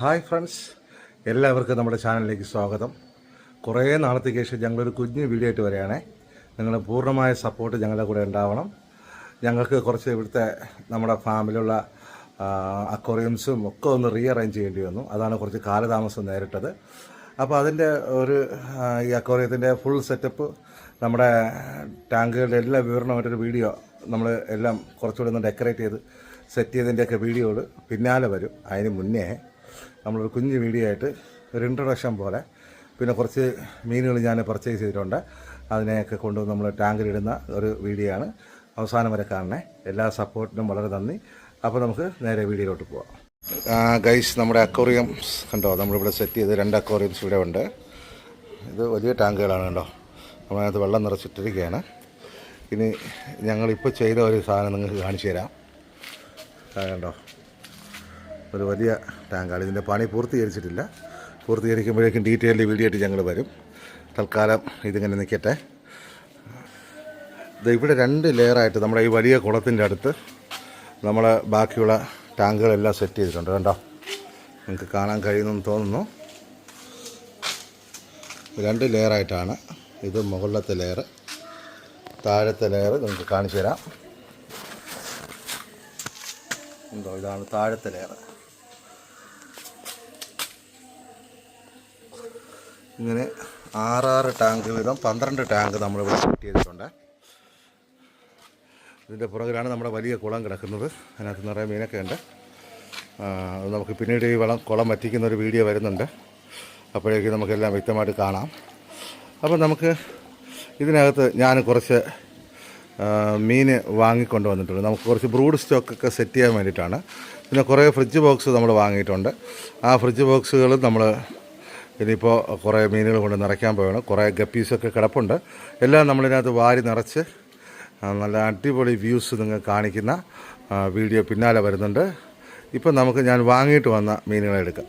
Hi friends എല്ലാവർക്കും നമ്മുടെ ചാനലിലേക്ക് സ്വാഗതം. കുറേ നാളത്തേക്ക് ശേഷം ഞങ്ങളൊരു കുഞ്ഞ് വീഡിയോ ആയിട്ട് വരികയാണേ. നിങ്ങളുടെ പൂർണമായ സപ്പോർട്ട് ഞങ്ങളുടെ കൂടെ ഉണ്ടാവണം. ഞങ്ങൾക്ക് കുറച്ച് ഇവിടുത്തെ നമ്മുടെ ഫാമിലുള്ള അക്വറിയംസും ഒക്കെ ഒന്ന് റീഅറേഞ്ച് ചെയ്യേണ്ടി വന്നു. അതാണ് കുറച്ച് കാലതാമസം നേരിട്ടത്. അപ്പോൾ അതിന്റെ ഒരു ഈ അക്വറിയത്തിന്റെ ഫുൾ സെറ്റപ്പ് നമ്മുടെ ടാങ്കുകളുടെ എല്ലാ വിവരണമായിട്ടൊരു വീഡിയോ നമ്മൾ എല്ലാം കുറച്ചുകൂടി ഒന്ന് ഡെക്കറേറ്റ് ചെയ്ത് സെറ്റ് ചെയ്തതിന്റെയൊക്കെ വീഡിയോകൾ പിന്നാലെ വരും. അതിന് മുന്നേ നമ്മളൊരു കുഞ്ഞ് വീഡിയോ ആയിട്ട് ഒരു ഇൻട്രൊഡക്ഷൻ പോലെ. പിന്നെ കുറച്ച് മീനുകൾ ഞാൻ പർച്ചേസ് ചെയ്തിട്ടുണ്ട്. അതിനെയൊക്കെ കൊണ്ട് നമ്മൾ ടാങ്കിലിടുന്ന ഒരു വീഡിയോ ആണ് അവസാനം വരെ കാണണേ. എല്ലാ സപ്പോർട്ടിനും വളരെ നന്ദി. അപ്പോൾ നമുക്ക് നേരെ വീഡിയോയിലോട്ട് പോവാം. ഗൈസ് നമ്മുടെ അക്വറിയംസ് കണ്ടോ? നമ്മളിവിടെ സെറ്റ് ചെയ്ത് രണ്ട് അക്വറിയംസ് ഇവിടെ ഉണ്ട്. ഇത് വലിയ ടാങ്കുകളാണ് കണ്ടോ? നമ്മളതിനകത്ത് വെള്ളം നിറച്ചിട്ടിരിക്കുകയാണ്. ഇനി ഞങ്ങളിപ്പോൾ ചെയ്ത ഒരു സാധനം നിങ്ങൾക്ക് കാണിച്ചു തരാം. കണ്ടോ? ഒരു വലിയ ടാങ്കാണ് ഇതിന്റെ പണി പൂർത്തീകരിച്ചിട്ടില്ല. പൂർത്തീകരിക്കുമ്പോഴേക്കും ഡീറ്റെയിൽഡ് വീഡിയോ ആയിട്ട് ഞങ്ങൾ വരും. തൽക്കാലം ഇതിങ്ങനെ നിൽക്കട്ടെ ഇവിടെ രണ്ട് ലെയറായിട്ട് നമ്മുടെ ഈ വലിയ കുളത്തിന്റെ അടുത്ത് നമ്മൾ ബാക്കിയുള്ള ടാങ്കുകളെല്ലാം സെറ്റ് ചെയ്തിട്ടുണ്ട്. കണ്ടോ? നിങ്ങൾക്ക് കാണാൻ കഴിയുമെന്ന് തോന്നുന്നു. രണ്ട് ലെയറായിട്ടാണ് ഇത് മുകളിലത്തെ ലെയർ താഴത്തെ ലെയർ നിങ്ങൾക്ക് കാണിച്ചു തരാം. എന്തോ ഇതാണ് താഴത്തെ ലെയർ ഇങ്ങനെ ആറാറ് ടാങ്ക് വീതം പന്ത്രണ്ട് ടാങ്ക് നമ്മളിവിടെ സെറ്റ് ചെയ്തിട്ടുണ്ട്. ഇതിന്റെ പുറകിലാണ് നമ്മുടെ വലിയ കുളം കിടക്കുന്നത്. അതിനകത്ത് നിറയെ മീനൊക്കെ ഉണ്ട്. അത് നമുക്ക് പിന്നീട് ഈ വളം കുളം വറ്റിക്കുന്ന ഒരു വീഡിയോ വരുന്നുണ്ട്. അപ്പോഴേക്കും നമുക്കെല്ലാം വ്യക്തമായിട്ട് കാണാം. അപ്പോൾ നമുക്ക് ഇതിനകത്ത് ഞാൻ കുറച്ച് മീൻ വാങ്ങിക്കൊണ്ട് വന്നിട്ടുണ്ട്. നമുക്ക് കുറച്ച് ബ്രൂഡ് സ്റ്റോക്കൊക്കെ സെറ്റ് ചെയ്യാൻ വേണ്ടിയിട്ടാണ്. പിന്നെ കുറേ ഫ്രിഡ്ജ് ബോക്സ് നമ്മൾ വാങ്ങിയിട്ടുണ്ട്. ആ ഫ്രിഡ്ജ് ബോക്സുകൾ നമ്മൾ ഇനിയിപ്പോൾ കുറേ മീനുകൾ കൊണ്ട് നിറയ്ക്കാൻ പോവുകയാണ് കുറേ ഗപ്പീസൊക്കെ കിടപ്പുണ്ട്. എല്ലാം നമ്മളിതിനകത്ത് വാരി നിറച്ച് നല്ല അടിപൊളി വ്യൂസ് നിങ്ങൾ കാണിക്കുന്ന വീഡിയോ പിന്നാലെ വരുന്നുണ്ട്. ഇപ്പം നമുക്ക് ഞാൻ വാങ്ങിയിട്ട് വന്ന മീനുകളെ എടുക്കാം.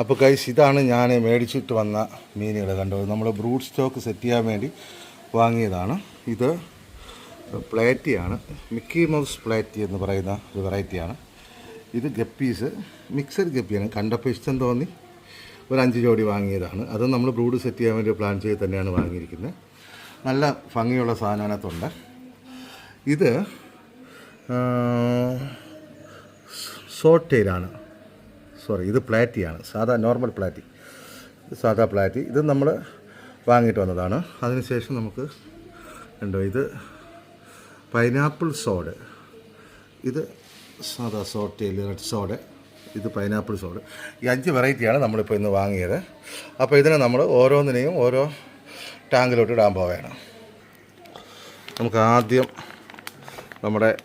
അപ്പോൾ കൈസ് ഇതാണ് ഞാൻ മേടിച്ചിട്ട് വന്ന മീനുകൾ കണ്ടത് നമ്മൾ ബ്രൂട്ട് സ്റ്റോക്ക് സെറ്റ് ചെയ്യാൻ വേണ്ടി വാങ്ങിയതാണ്. ഇത് പ്ലേറ്റിയാണ്. മിക്കി മൗസ് പ്ലേറ്റി എന്ന് പറയുന്ന ഒരു വെറൈറ്റിയാണ് ഇത് ഗപ്പീസ് മിക്സഡ് ഗപ്പിയാണ് കണ്ടപ്പോൾ ഇഷ്ടം തോന്നി. ഒരു അഞ്ച് ജോഡി വാങ്ങിയതാണ്. അത് നമ്മൾ ബ്രൂഡ് സെറ്റ് ചെയ്യാൻ വേണ്ടി പ്ലാൻ ചെയ്ത് തന്നെയാണ് വാങ്ങിയിരിക്കുന്നത്. നല്ല ഭംഗിയുള്ള സാധനത്തുണ്ട് ഇത് സോട്ടയിലാണ് സോറി ഇത് പ്ലാറ്റിയാണ്. സാധാ നോർമൽ പ്ലാറ്റി. സാധാ പ്ലാറ്റി. ഇത് നമ്മൾ വാങ്ങിയിട്ട് വന്നതാണ്. അതിനുശേഷം നമുക്ക് ഉണ്ടോ ഇത് പൈനാപ്പിൾ സോഡ്. ഇത് സാധാ സോട്ടയിൽ റെഡ് സോഡ്. ഇത് പൈനാപ്പിൾ സോഡ് ഈ അഞ്ച് വെറൈറ്റിയാണ് നമ്മളിപ്പോൾ ഇന്ന് വാങ്ങിയത്. അപ്പോൾ ഇതിനെ നമ്മൾ ഓരോന്നിനെയും ഓരോ ടാങ്കിലോട്ട് ഇടാൻ പോവുകയാണ്. നമുക്ക് ആദ്യം നമ്മുടെ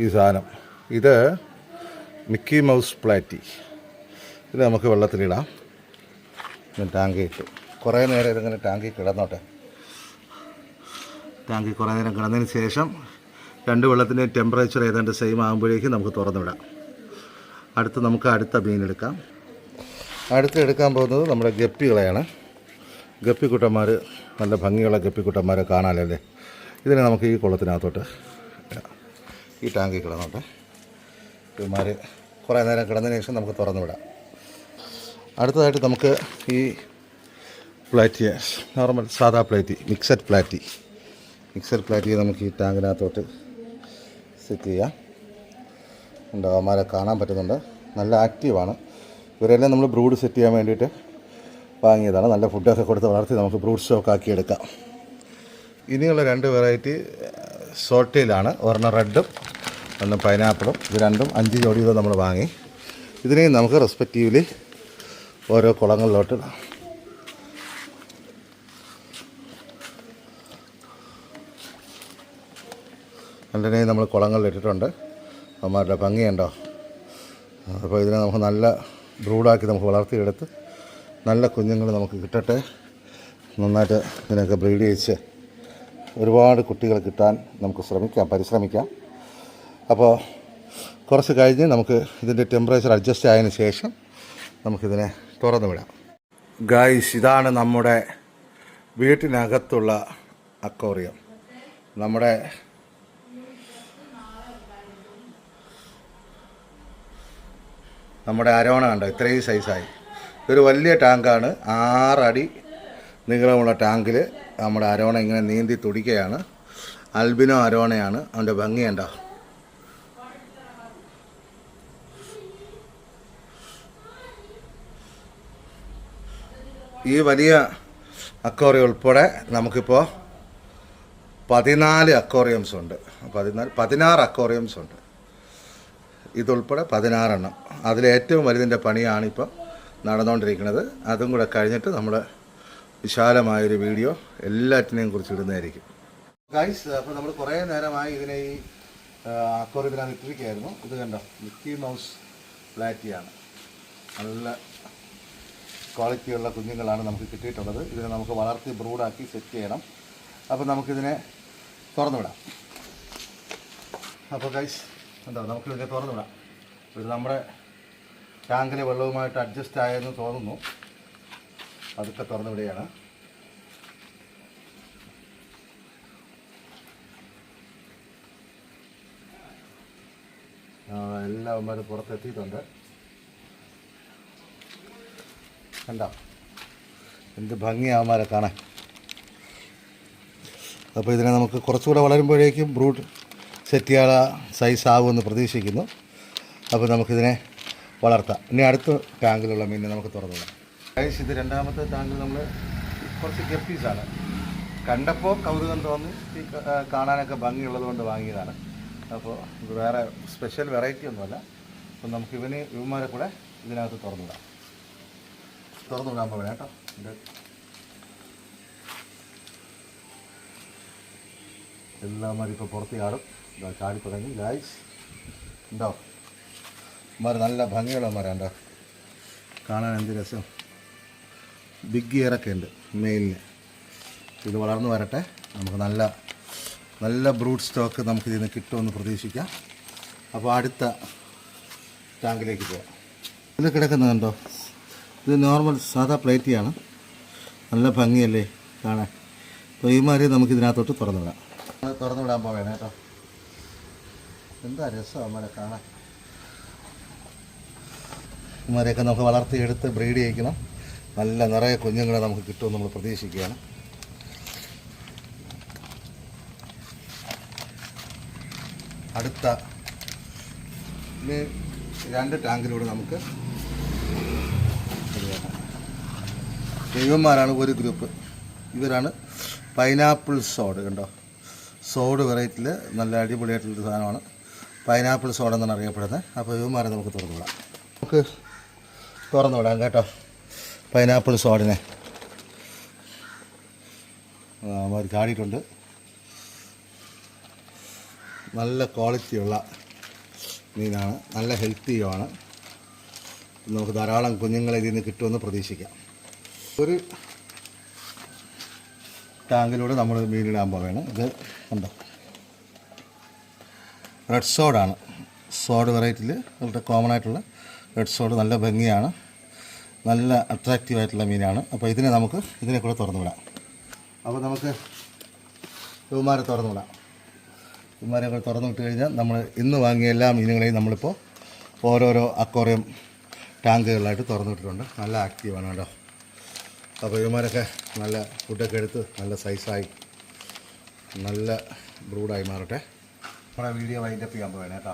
ഈ സാധനം. ഇത് മിക്കി മൗസ് പ്ലാറ്റി. ഇത് നമുക്ക് വെള്ളത്തിലിടാം ടാങ്കിൽ ഇട്ടു. കുറേ നേരം ഇതിങ്ങനെ ടാങ്കിൽ കിടന്നോട്ടെ. ടാങ്കി കുറേ നേരം കിടന്നതിന് ശേഷം രണ്ട് വെള്ളത്തിന്റെ ടെമ്പറേച്ചർ ഏതാണ്ട് സെയിം ആകുമ്പോഴേക്കും നമുക്ക് തുറന്നുവിടാം അടുത്ത് നമുക്ക് അടുത്ത മീൻ എടുക്കാം. അടുത്ത് എടുക്കാൻ പോകുന്നത് നമ്മുടെ ഗപ്പികളെയാണ്. ഗപ്പിക്കുട്ടന്മാർ നല്ല ഭംഗിയുള്ള ഗപ്പിക്കുട്ടന്മാരെ കാണാനല്ലേ? ഇതിനെ നമുക്ക് ഈ കുളത്തിനകത്തോട്ട് ഈ ടാങ്കിൽ കിടന്നോട്ടെ. ഇവന്മാർ കുറേ നേരം കിടന്നതിന് ശേഷം നമുക്ക് തുറന്നു വിടാം അടുത്തതായിട്ട് നമുക്ക് ഈ പ്ലാറ്റി നോർമൽ സാധാ platy mixed platy. Mixed platy നമുക്ക് ഈ ടാങ്കിനകത്തോട്ട് സെറ്റ് ചെയ്യാം ഉണ്ട്? അവന്മാരെ കാണാൻ പറ്റുന്നുണ്ട്. നല്ല ആക്റ്റീവാണ് ഇവരെല്ലാം നമ്മൾ ബ്രൂഡ് സെറ്റ് ചെയ്യാൻ വേണ്ടിയിട്ട് വാങ്ങിയതാണ്. നല്ല ഫുഡൊക്കെ കൊടുത്ത് വളർത്തി നമുക്ക് ബ്രൂഡ് സ്റ്റോക്ക് ആക്കി എടുക്കാം. ഇനിയുള്ള രണ്ട് വെറൈറ്റി സോട്ടയിലാണ് ഒരെണ്ണം റെഡും ഒന്ന് പൈനാപ്പിളും ഇത് രണ്ടും അഞ്ച് ജോഡി വീതം നമ്മൾ വാങ്ങി. ഇതിനെയും നമുക്ക് റെസ്പെക്റ്റീവ്ലി ഓരോ കുളങ്ങളിലോട്ട് രണ്ടിനെയും നമ്മൾ കുളങ്ങളിലിട്ടിട്ടുണ്ട് അമ്മമാരുടെ ഭംഗിയുണ്ടോ? അപ്പോൾ ഇതിനെ നമുക്ക് നല്ല ബ്രൂഡാക്കി നമുക്ക് വളർത്തിയെടുത്ത് നല്ല കുഞ്ഞുങ്ങൾ നമുക്ക് കിട്ടട്ടെ. നന്നായിട്ട് ഇതിനൊക്കെ ബ്രീഡ് ചെയ്ച്ച് ഒരുപാട് കുട്ടികൾ കിട്ടാൻ നമുക്ക് ശ്രമിക്കാം പരിശ്രമിക്കാം. അപ്പോൾ കുറച്ച് കഴിഞ്ഞ് നമുക്ക് ഇതിന്റെ ടെമ്പറേച്ചർ അഡ്ജസ്റ്റ് ആയതിനു ശേഷം നമുക്കിതിനെ തുറന്നു വിടാം. ഗായ്സ് ഇതാണ് നമ്മുടെ വീട്ടിനകത്തുള്ള അക്വോറിയം നമ്മുടെ നമ്മുടെ അരോണ കണ്ടോ ഇത്രയും സൈസായി ഇതൊരു വലിയ ടാങ്കാണ് ആറടി നീളമുള്ള ടാങ്കിൽ നമ്മുടെ അരോണ ഇങ്ങനെ നീന്തി തുടിക്കുകയാണ്. അൽബിനോ അരോണയാണ് അവന്റെ ഭംഗി കണ്ടോ. ഈ വലിയ അക്വേറിയം ഉൾപ്പെടെ നമുക്കിപ്പോൾ പതിനാല് അക്വറിയംസ് ഉണ്ട്. പതിനാല് പതിനാറ് അക്വറിയംസ് ഉണ്ട്. ഇതുൾപ്പെടെ പതിനാറെണ്ണം. അതിലേറ്റവും വലുതിന്റെ പണിയാണിപ്പം നടന്നുകൊണ്ടിരിക്കുന്നത് അതും കൂടെ കഴിഞ്ഞിട്ട് നമ്മൾ വിശാലമായൊരു വീഡിയോ എല്ലാറ്റിനെയും കുറിച്ച് ഇടുന്നതായിരിക്കും. ഗൈസ് അപ്പോൾ നമ്മൾ കുറേ നേരമായി ഇതിനെ ഈ അക്വറിയത്തിനകത്ത് ഇട്ടിരിക്കുകയായിരുന്നു ഇത് കണ്ടോ? മിക്കി മൗസ് പ്ലാറ്റിയാണ്. നല്ല ക്വാളിറ്റിയുള്ള കുഞ്ഞുങ്ങളാണ് നമുക്ക് കിട്ടിയിട്ടുള്ളത്. ഇതിനെ നമുക്ക് വളർത്തി ബ്രൂഡാക്കി സെറ്റ് ചെയ്യണം. അപ്പോൾ നമുക്കിതിനെ തുറന്നു വിടാം അപ്പോൾ ഗൈസ് എന്താ നമുക്ക് ഇതൊക്കെ തുറന്നു വിടാം ഇത് നമ്മുടെ ടാങ്കിലെ വെള്ളവുമായിട്ട് അഡ്ജസ്റ്റ് ആയെന്ന് തോന്നുന്നു. അതൊക്കെ തുറന്നു വിടുകയാണ് എല്ലാ എല്ലാവന്മാരും പുറത്തെത്തിയിട്ടുണ്ട്. കണ്ടോ? എന്ത് ഭംഗിയാവന്മാരെ കാണാൻ. അപ്പോൾ ഇതിനെ നമുക്ക് കുറച്ചുകൂടെ വളരുമ്പോഴേക്കും ബ്രൂട്ട് സെറ്റ് ചെയ്യാനുള്ള സൈസ് ആകുമെന്ന് പ്രതീക്ഷിക്കുന്നു. അപ്പോൾ നമുക്കിതിനെ വളർത്താം. ഇനി അടുത്ത ടാങ്കിലുള്ള മീനിനെ നമുക്ക് തുറന്നു വിടാം ഇത് രണ്ടാമത്തെ ടാങ്കിൽ നമ്മൾ കുറച്ച് ഗപ്പീസാണ് കണ്ടപ്പോൾ കൗതുകം തോന്നി. ഈ കാണാനൊക്കെ ഭംഗിയുള്ളത് കൊണ്ട് വാങ്ങിയതാണ്. അപ്പോൾ ഇത് വേറെ സ്പെഷ്യൽ വെറൈറ്റി ഒന്നുമല്ല. അപ്പം നമുക്ക് ഇവന് ഇവന്മാരെ കൂടെ ഇതിനകത്ത് തുറന്നു വിടാം തുറന്നു വിടാൻ പോകണം കേട്ടോ എല്ലാം എല്ലാമാരും ഇപ്പോൾ പുറത്ത് ചാടും. ഇതാ ചാടി തുടങ്ങി. ഗായ്സ് ഉണ്ടോ മാർ നല്ല ഭംഗിയുള്ള മരണ്ടോ കാണാൻ എന്ത് രസം. ബിഗ് ഇയറൊക്കെ ഉണ്ട് മെയിലിന് ഇത് വളർന്നു വരട്ടെ. നമുക്ക് നല്ല നല്ല ബ്രൂട്ട് സ്റ്റോക്ക് നമുക്ക് ഇതിൽ നിന്ന് കിട്ടുമെന്ന് പ്രതീക്ഷിക്കാം. അപ്പോൾ അടുത്ത ടാങ്കിലേക്ക് പോവാം. ഇത് കിടക്കുന്നുണ്ടോ ഇത് നോർമൽ സാധാ പ്ലേറ്റിയാണ് നല്ല ഭംഗിയല്ലേ കാണാൻ. അപ്പോൾ ഈ മാതിരി നമുക്ക് ഇതിനകത്തോട്ട് തുറന്നു വിടാം തുറന്നു വിടാൻ പോവേണേ കേട്ടോ എന്താ രസം അമ്മരെ കാണാൻ? ഇമാരെയൊക്കെ നമുക്ക് വളർത്തിയെടുത്ത് ബ്രീഡ് ചെയ്യിക്കണം. നല്ല നിറയെ കുഞ്ഞുങ്ങളെ നമുക്ക് കിട്ടുമെന്ന് നമ്മൾ പ്രതീക്ഷിക്കുകയാണ്. അടുത്ത ഇനി രണ്ട് ടാങ്കിലൂടെ നമുക്ക്. ദൈവന്മാരാണ് ഒരു ഗ്രൂപ്പ് ഇവരാണ് പൈനാപ്പിൾ സോഡ് കണ്ടോ? സോഡ് വെറൈറ്റിയിൽ നല്ല അടിപൊളിയായിട്ടുള്ളൊരു സാധനമാണ്. പൈനാപ്പിൾ സോഡ എന്നാണ് അറിയപ്പെടുന്നത്. അപ്പോൾ ഇവന്മാരെ നമുക്ക് തുറന്നു വിടാം. നമുക്ക് തുറന്നു വിടാം കേട്ടോ. പൈനാപ്പിൾ സോഡിനെ. അവർ ചാടിയിട്ടുണ്ട്. നല്ല ക്വാളിറ്റിയുള്ള മീനാണ്. നല്ല ഹെൽത്തിയുമാണ് നമുക്ക് ധാരാളം കുഞ്ഞുങ്ങളെ ഇതിൽ നിന്ന് കിട്ടുമെന്ന് പ്രതീക്ഷിക്കാം. ഒരു ടാങ്കിലൂടെ നമ്മൾ മീനിടാൻ പോവുകയാണ്. ഇത് കണ്ടോ? റെഡ് സോഡാണ് സോഡ് വെറൈറ്റിയിൽ വളരെ കോമൺ ആയിട്ടുള്ള റെഡ് സോഡ് നല്ല ഭംഗിയാണ്. നല്ല അട്രാക്റ്റീവ് ആയിട്ടുള്ള മീനാണ്. അപ്പോൾ ഇതിനെ നമുക്ക് ഇതിനെ കൂടെ തുറന്നു വിടാം. അപ്പോൾ നമുക്ക് ഇവന്മാരെ തുറന്നു വിടാം. ഇവന്മാരെ കൂടെ തുറന്നു വിട്ട് കഴിഞ്ഞാൽ നമ്മൾ ഇന്ന് വാങ്ങിയ എല്ലാ മീനുകളെയും നമ്മളിപ്പോൾ ഓരോരോ അക്വറിയം ടാങ്കുകളിലായിട്ട് തുറന്നു വിട്ടിട്ടുണ്ട്. നല്ല ആക്റ്റീവാണ് കേട്ടോ. അപ്പോൾ ഇവന്മാരൊക്കെ നല്ല ഫുഡൊക്കെ എടുത്ത് നല്ല സൈസായി നല്ല ബ്രൂഡായി മാറട്ടെ. നമ്മുടെ വീഡിയോ വൈൻഡപ്പ് ചെയ്യാൻ പോവേനെ കേട്ടോ.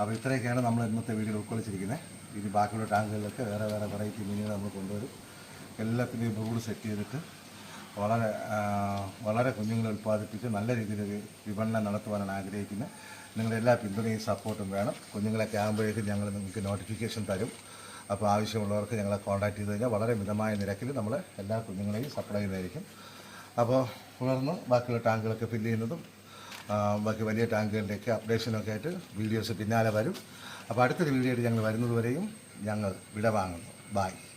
അപ്പോൾ ഇത്രയൊക്കെയാണ് നമ്മൾ ഇന്നത്തെ വീഡിയോ ഉൾക്കൊള്ളിച്ചിരിക്കുന്നത്. ഇനി ബാക്കിയുള്ള ടാങ്കുകളിലൊക്കെ വേറെ വേറെ വെറൈറ്റി മീനുകൾ നമ്മൾ കൊണ്ടുവരും. എല്ലാത്തിന്റെയും ബ്രൂഡ് സെറ്റ് ചെയ്തിട്ട് വളരെ വളരെ കുഞ്ഞുങ്ങളെ ഉൽപ്പാദിപ്പിച്ച് നല്ല രീതിയിൽ വിപണനം നടത്തുവാനാണ് ആഗ്രഹിക്കുന്നത്. നിങ്ങളുടെ എല്ലാ പിന്തുണയും സപ്പോർട്ടും വേണം. കുഞ്ഞുങ്ങളൊക്കെ ആകുമ്പോഴേക്കും ഞങ്ങൾ നിങ്ങൾക്ക് നോട്ടിഫിക്കേഷൻ തരും. അപ്പോൾ ആവശ്യമുള്ളവർക്ക് ഞങ്ങളെ കോൺടാക്ട് ചെയ്ത് കഴിഞ്ഞാൽ വളരെ മിതമായ നിരക്കിൽ നമ്മൾ എല്ലാ കുഞ്ഞുങ്ങളെയും സപ്ലൈ ചെയ്യുന്നതായിരിക്കും. അപ്പോൾ തുടർന്ന് ബാക്കിയുള്ള ടാങ്കുകളൊക്കെ ഫില്ല് ചെയ്യുന്നതും ബാക്കി വലിയ ടാങ്കുകളുടെയൊക്കെ അപ്ഡേഷനൊക്കെ ആയിട്ട് വീഡിയോസ് പിന്നാലെ വരും. അപ്പോൾ അടുത്തൊരു വീഡിയോ ഞങ്ങൾ വരുന്നതുവരെയും ഞങ്ങൾ വിട വാങ്ങുന്നു ബായ്